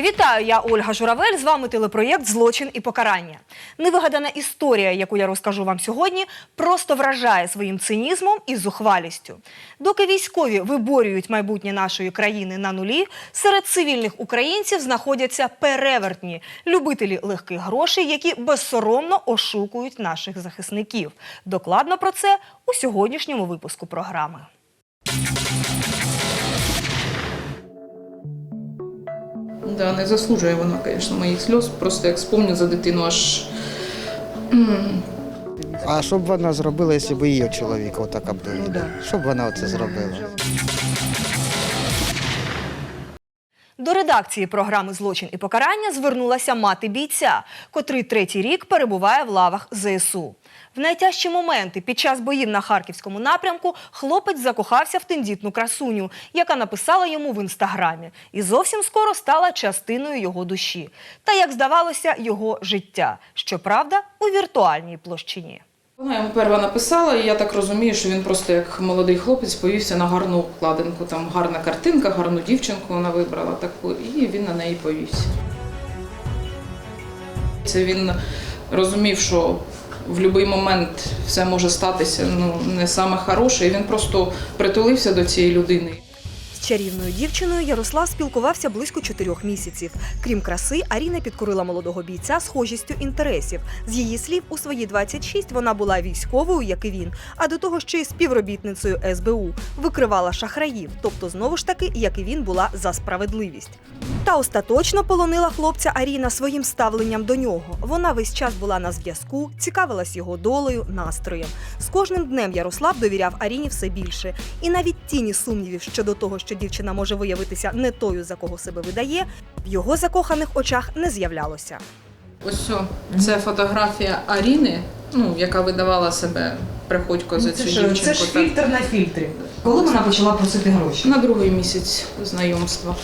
Вітаю, я Ольга Журавель. З вами телепроєкт Злочин і покарання. Невигадана історія, яку я розкажу вам сьогодні, просто вражає своїм цинізмом і зухвалістю. Доки військові виборюють майбутнє нашої країни на нулі, серед цивільних українців знаходяться перевертні любителі легких грошей, які безсоромно ошукують наших захисників. Докладно про це у сьогоднішньому випуску програми. Да, не заслужує вона, звісно, моїх сльоз. Просто як спомню за дитину, аж А що б вона зробила, якщо б її чоловіка отак обдурили? Що б вона оце зробила? До редакції програми Злочин і покарання звернулася мати бійця, котрий третій рік перебуває в лавах ЗСУ. В найтяжчі моменти під час боїв на харківському напрямку хлопець закохався в тендітну красуню, яка написала йому в інстаграмі, і зовсім скоро стала частиною його душі. Та, як здавалося, його життя. Щоправда, у віртуальній площині. вона йому перша написала, і я так розумію, що він просто як молодий хлопець повівся на гарну обкладинку. Там гарна картинка, гарну дівчинку вона вибрала таку, і він на неї повівся. Це він розумів, що в будь-який момент все може статися ну, не саме хороше, і він просто притулився до цієї людини. Чарівною дівчиною Ярослав спілкувався близько чотирьох місяців. Крім краси, Аріна підкорила молодого бійця схожістю інтересів. З її слів, у свої 26 вона була військовою, як і він, а до того ще й співробітницею СБУ. Викривала шахраїв, тобто знову ж таки, як і він, була за справедливість. Та остаточно полонила хлопця Аріна своїм ставленням до нього. Вона весь час була на зв'язку, цікавилась його долею, настроєм. З кожним днем Ярослав довіряв Аріні все більше. І навіть тіні сумнівів щодо того, що дівчина може виявитися не тою, за кого себе видає, в його закоханих очах не з'являлося. Ось це фотографія Аріни, ну, яка видавала себе приходько за цю Ну, ж, дівчинку. це ж фільтр на фільтрі. Коли вона почала просити гроші? На другий місяць знайомства.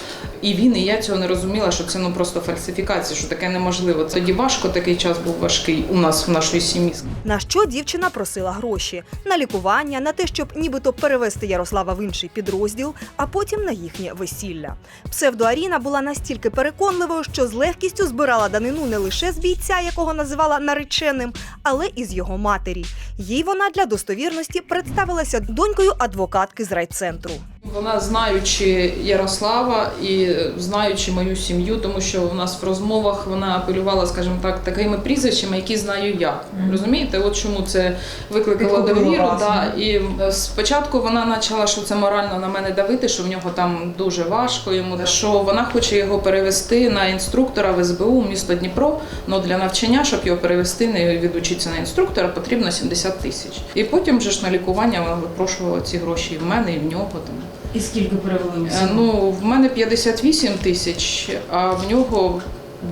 І він, і я цього не розуміла, що це ну просто фальсифікація, що таке неможливо. Тоді важко, такий час був важкий у нас в нашій сім'ї. На що дівчина просила гроші на лікування, на те, щоб нібито перевести Ярослава в інший підрозділ, а потім на їхнє весілля. Псевдоаріна була настільки переконливою, що з легкістю збирала данину не лише з бійця, якого називала нареченим, але і з його матері. Їй вона для достовірності представилася донькою адвокатки з райцентру. Вона знаючи Ярослава і знаючи мою сім'ю, тому що в нас в розмовах вона апелювала, скажімо так, такими прізвищами, які знаю я. Розумієте, от чому це викликало довіру. Да. І е, спочатку вона почала, що це морально на мене давити, що в нього там дуже важко йому, що вона хоче його перевести на інструктора в СБУ місто Дніпро. Ну для навчання, щоб його перевести, не відучитися на інструктора, потрібно 70 тисяч. І потім вже ж на лікування вона випрошувала ці гроші і в мене, і в нього там. І скільки перевели Е, всього? Ну, в мене 58 тисяч, а в нього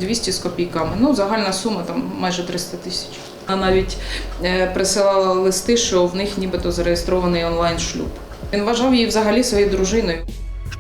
200 з копійками. Ну, загальна сума там майже 300 тисяч. Вона навіть е, присилала листи, що в них нібито зареєстрований онлайн-шлюб. Він вважав її взагалі своєю дружиною.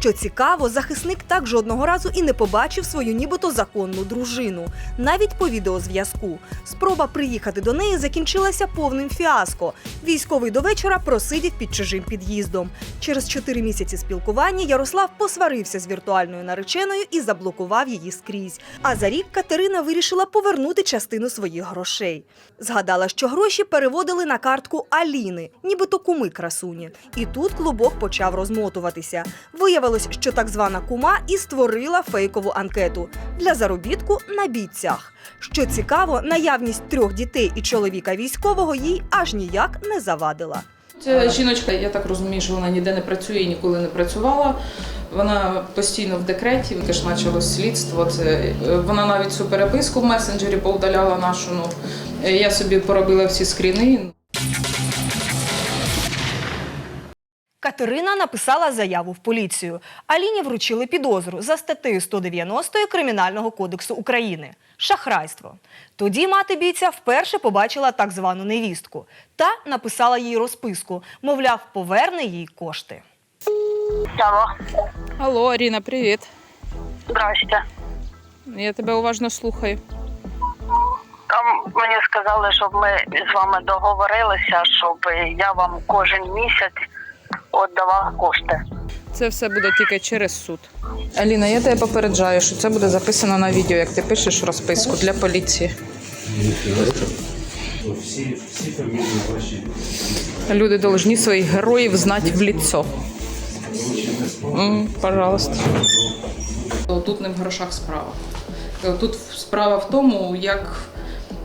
Що цікаво, захисник так жодного разу і не побачив свою нібито законну дружину, навіть по відеозв'язку. Спроба приїхати до неї закінчилася повним фіаско. Військовий до вечора просидів під чужим під'їздом. Через чотири місяці спілкування Ярослав посварився з віртуальною нареченою і заблокував її скрізь. А за рік Катерина вирішила повернути частину своїх грошей. Згадала, що гроші переводили на картку Аліни, нібито куми красуні. І тут клубок почав розмотуватися. Виявилось, що так звана кума і створила фейкову анкету для заробітку на бійцях. Що цікаво, наявність трьох дітей і чоловіка військового їй аж ніяк не завадила. Ця жіночка, я так розумію, що вона ніде не працює і ніколи не працювала. Вона постійно в декреті, теж почалось слідство. Це е, вона навіть цю переписку в месенджері поудаляла нашу. Ну е, я собі поробила всі скріни. Катерина написала заяву в поліцію. Аліні вручили підозру за статтею 190 Кримінального кодексу України шахрайство. Тоді мати бійця вперше побачила так звану невістку та написала їй розписку, мовляв, поверне їй кошти. Алло, Алло, Аріна, привіт. здрасте. Я тебе уважно слухаю. Там мені сказали, щоб ми з вами договорилися, щоб я вам кожен місяць віддавала кошти. Це все буде тільки через суд. Аліна, я тебе попереджаю, що це буде записано на відео, як ти пишеш розписку для поліції. Люди должны своїх героїв знати в лицо. М, Пожалуйста. Тут не в грошах справа. Тут справа в тому, як,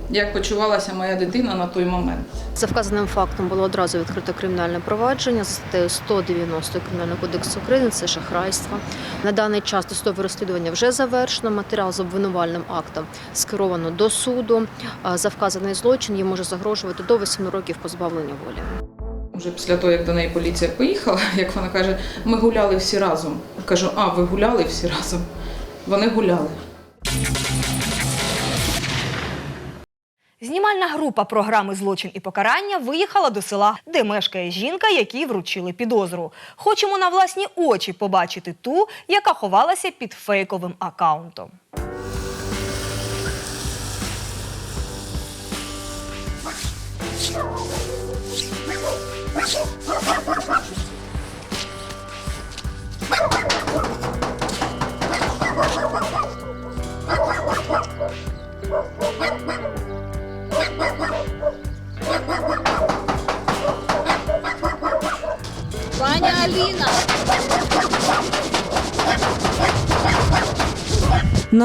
як почувалася моя дитина на той момент. За вказаним фактом було одразу відкрито кримінальне провадження за статтею 190 Кримінального кодексу України. Це шахрайство. На даний час досудове розслідування вже завершено. Матеріал з обвинувальним актом скеровано до суду. За вказаний злочин їм може загрожувати до 8 років позбавлення волі. Вже після того, як до неї поліція поїхала, як вона каже, ми гуляли всі разом. Кажу, а ви гуляли всі разом? Вони гуляли. Знімальна група програми Злочин і покарання виїхала до села, де мешкає жінка, якій вручили підозру. Хочемо на власні очі побачити ту, яка ховалася під фейковим акаунтом.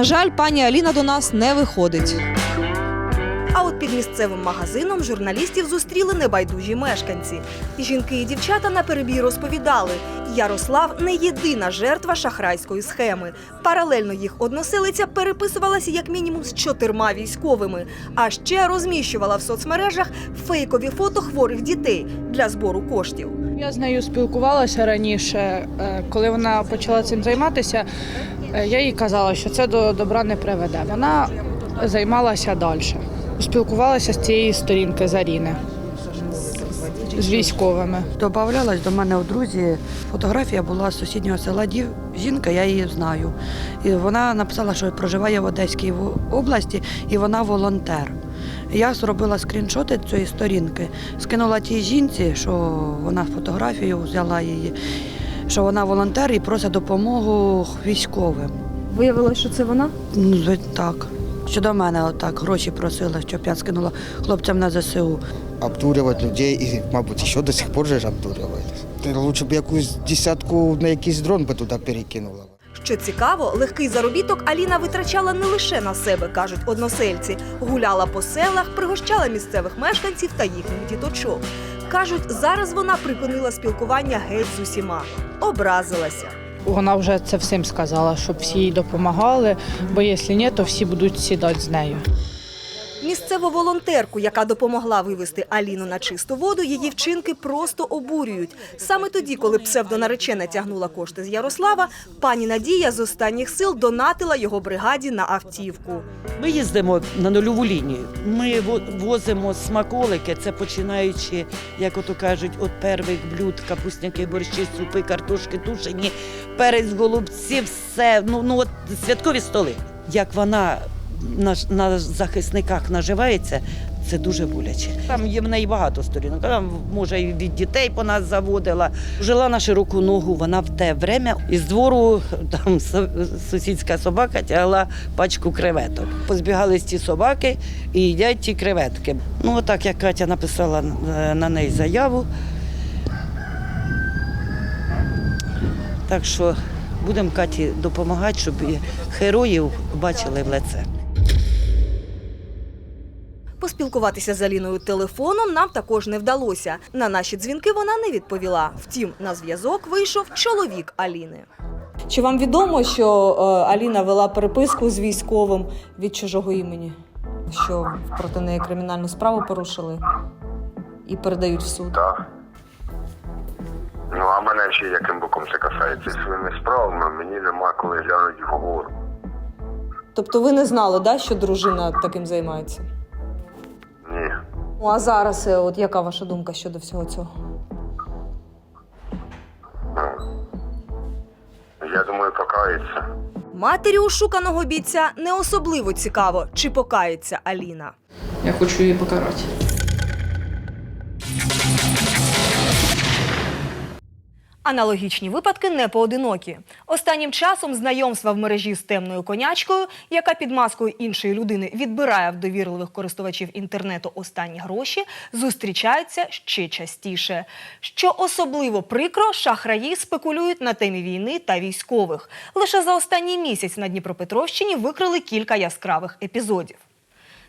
На жаль, пані Аліна до нас не виходить. А от під місцевим магазином журналістів зустріли небайдужі мешканці. Жінки і дівчата на перебій розповідали, Ярослав не єдина жертва шахрайської схеми. Паралельно їх односелиця переписувалася як мінімум з чотирма військовими, а ще розміщувала в соцмережах фейкові фото хворих дітей для збору коштів. Я з нею спілкувалася раніше, е, коли вона почала цим займатися. Е, Я їй казала, що це до добра не приведе. Вона займалася далі. Спілкувалася з цієї сторінки Заріни з військовими. Добавлялась до мене у друзі. Фотографія була з сусіднього села Дів. Жінка, я її знаю. І вона написала, що проживає в Одеській області і вона волонтер. Я зробила скріншоти цієї сторінки, скинула тій жінці, що вона фотографію взяла її, що вона волонтер і просить допомогу військовим. Виявилося, що це вона? Ну, так. Щодо мене отак гроші просила, щоб я скинула хлопцям на ЗСУ. Обдурювати людей і, мабуть, ще до сих пор же ж обдурювати. Ти лучше б якусь десятку на якийсь дрон би туди перекинула. Що цікаво, легкий заробіток Аліна витрачала не лише на себе, кажуть односельці. Гуляла по селах, пригощала місцевих мешканців та їхніх діточок. Кажуть, зараз вона припинила спілкування геть з усіма. Образилася. Вона вже це всім сказала, щоб всі їй допомагали, бо якщо ні, то всі будуть сідати з нею. Місцеву волонтерку, яка допомогла вивести Аліну на чисту воду, її вчинки просто обурюють. Саме тоді, коли псевдонаречена тягнула кошти з Ярослава, пані Надія з останніх сил донатила його бригаді на автівку. Ми їздимо на нульову лінію. Ми во- возимо смаколики, це починаючи, як ото кажуть, від перших блюд, капусняки, борщі, супи, картошки тушені, перець, голубці, все. Ну, ну от святкові столи. Як вона на, на захисниках наживається, це дуже боляче. Там є в неї багато сторінок. Там, може, і від дітей по нас заводила. Жила на широку ногу, вона в те время із двору там сусідська собака тягла пачку креветок. Позбігались ті собаки і їдять ті креветки. Ну, отак як Катя написала е, на неї заяву. Так що будемо Каті допомагати, щоб героїв бачили в лице. Поспілкуватися з Аліною телефоном нам також не вдалося. На наші дзвінки вона не відповіла. Втім, на зв'язок вийшов чоловік Аліни. Чи вам відомо, що е, Аліна вела переписку з військовим від чужого імені? Що проти неї кримінальну справу порушили і передають в суд? Так. Ну, а мене ще яким боком це касається своїми справами, мені нема коли глянути вгору. Тобто ви не знали, да, що дружина таким займається? Ну а зараз, е, от яка ваша думка щодо всього цього? Ну, я думаю, покається. Матері ошуканого бійця не особливо цікаво, чи покається Аліна. Я хочу її покарати. Аналогічні випадки не поодинокі. Останнім часом знайомства в мережі з темною конячкою, яка під маскою іншої людини відбирає в довірливих користувачів інтернету останні гроші, зустрічаються ще частіше. Що особливо прикро, шахраї спекулюють на темі війни та військових. Лише за останній місяць на Дніпропетровщині викрили кілька яскравих епізодів.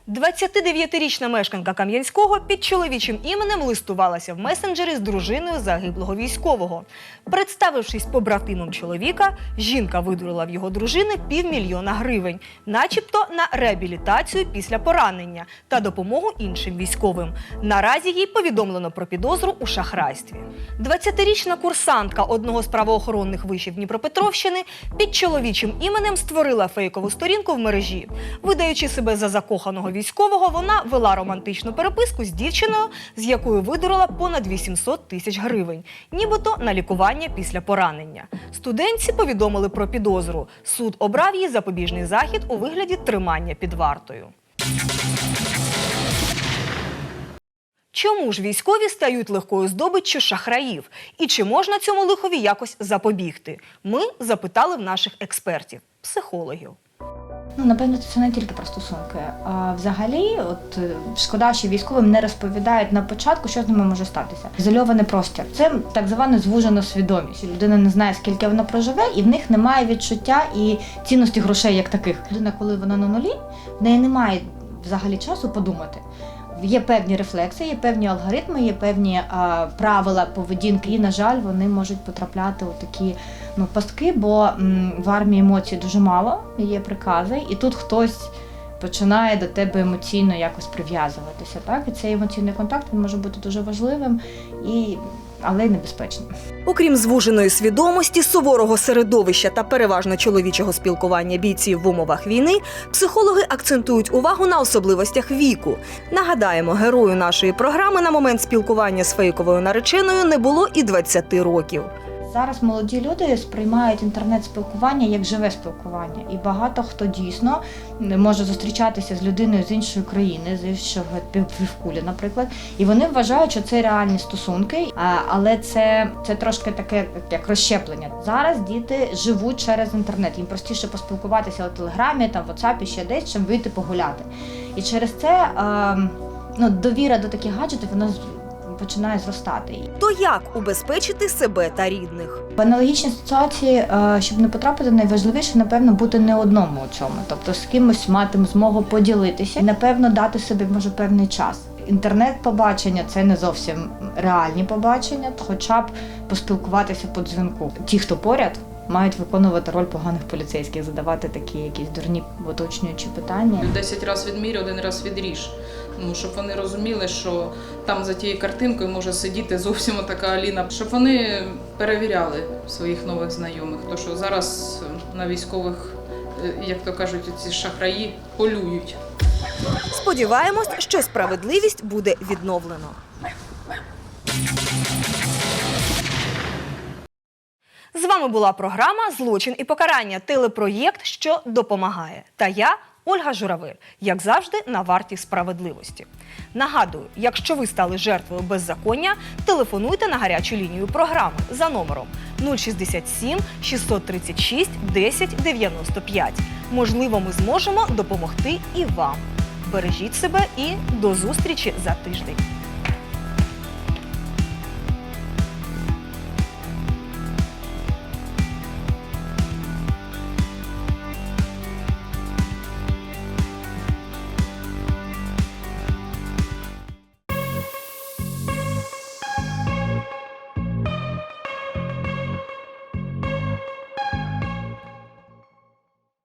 29-річна мешканка Кам'янського під чоловічим іменем листувалася в месенджері з дружиною загиблого військового. Представившись побратимом чоловіка, жінка видурила в його дружини півмільйона гривень, начебто на реабілітацію після поранення та допомогу іншим військовим. Наразі їй повідомлено про підозру у шахрайстві. 20-річна курсантка одного з правоохоронних вишів Дніпропетровщини під чоловічим іменем створила фейкову сторінку в мережі. Видаючи себе за закоханого військового, вона вела романтичну переписку з дівчиною, з якою видурила понад 800 тисяч гривень, нібито на лікування після поранення. Студентці повідомили про підозру. Суд обрав їй запобіжний захід у вигляді тримання під вартою. Чому ж військові стають легкою здобиччю шахраїв? І чи можна цьому лихові якось запобігти? Ми запитали в наших експертів, психологів. Ну, напевно, це не тільки про стосунки. А взагалі, от е, шкода, що військовим не розповідають на початку, що з ними може статися. Ізольований простір. Це так звана звужена свідомість. Людина не знає, скільки вона проживе, і в них немає відчуття і цінності грошей як таких. Людина, коли вона на нулі, в неї немає взагалі часу подумати. Є певні рефлекси, є певні алгоритми, є певні а, правила поведінки, і, на жаль, вони можуть потрапляти у такі ну, пастки, бо м, в армії емоцій дуже мало, є прикази, і тут хтось починає до тебе емоційно якось прив'язуватися. Так? І цей емоційний контакт він може бути дуже важливим, і, але й небезпечні. Окрім звуженої свідомості, суворого середовища та переважно чоловічого спілкування бійців в умовах війни, психологи акцентують увагу на особливостях віку. Нагадаємо, герою нашої програми на момент спілкування з фейковою нареченою не було і 20 років. Зараз молоді люди сприймають інтернет-спілкування як живе спілкування, і багато хто дійсно може зустрічатися з людиною з іншої країни, з іншого півкулі, наприклад, і вони вважають, що це реальні стосунки, але це, це трошки таке як розщеплення. Зараз діти живуть через інтернет. Їм простіше поспілкуватися у телеграмі, там в WhatsApp, ще десь, чим вийти погуляти. І через це ну, довіра до таких гаджетів вона починає зростати. То як убезпечити себе та рідних? В аналогічній ситуації, е, щоб не потрапити, найважливіше, напевно, бути не одному у цьому. Тобто з кимось мати змогу поділитися і, напевно, дати собі може певний час. Інтернет-побачення це не зовсім реальні побачення, хоча б поспілкуватися по дзвінку. Ті, хто поряд, мають виконувати роль поганих поліцейських, задавати такі якісь дурні уточнюючі питання. 10 разів відміряй, один раз відріж. Ну, щоб вони розуміли, що там за тією картинкою може сидіти зовсім така Аліна, щоб вони перевіряли своїх нових знайомих. То що зараз на військових, е, як то кажуть, ці шахраї полюють. Сподіваємось, що справедливість буде відновлено. З вами була програма Злочин і покарання. Телепроєкт, що допомагає. Та я. Ольга Журавель, як завжди, на варті справедливості. Нагадую, якщо ви стали жертвою беззаконня, телефонуйте на гарячу лінію програми за номером 067 636 10 95. Можливо, ми зможемо допомогти і вам. Бережіть себе і до зустрічі за тиждень.